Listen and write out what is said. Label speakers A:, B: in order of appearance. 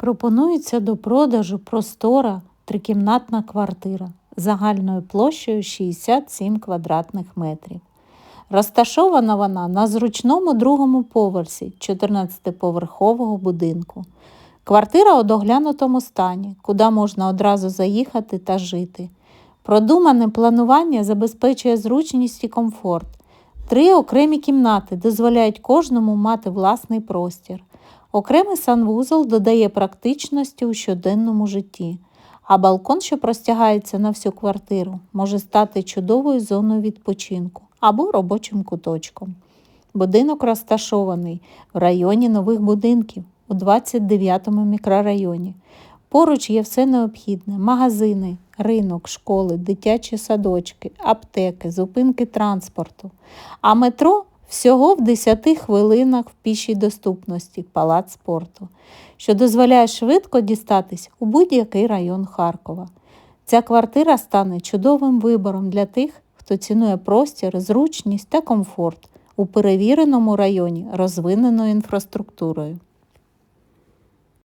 A: Пропонується до продажу простора трикімнатна квартира загальною площею 67 квадратних метрів. Розташована вона на зручному другому поверсі 14-поверхового будинку. Квартира у доглянутому стані, куди можна одразу заїхати та жити. Продумане планування забезпечує зручність і комфорт. Три окремі кімнати дозволяють кожному мати власний простір. Окремий санвузол додає практичності у щоденному житті, а балкон, що простягається на всю квартиру, може стати чудовою зоною відпочинку або робочим куточком. Будинок розташований в районі нових будинків у 29-му мікрорайоні. Поруч є все необхідне: магазини, ринок, школи, дитячі садочки, аптеки, зупинки транспорту. А метро всього в 10 хвилинах в пішій доступності палац спорту, що дозволяє швидко дістатись у будь-який район Харкова. Ця квартира стане чудовим вибором для тих, хто цінує простір, зручність та комфорт у перевіреному районі розвиненою інфраструктурою.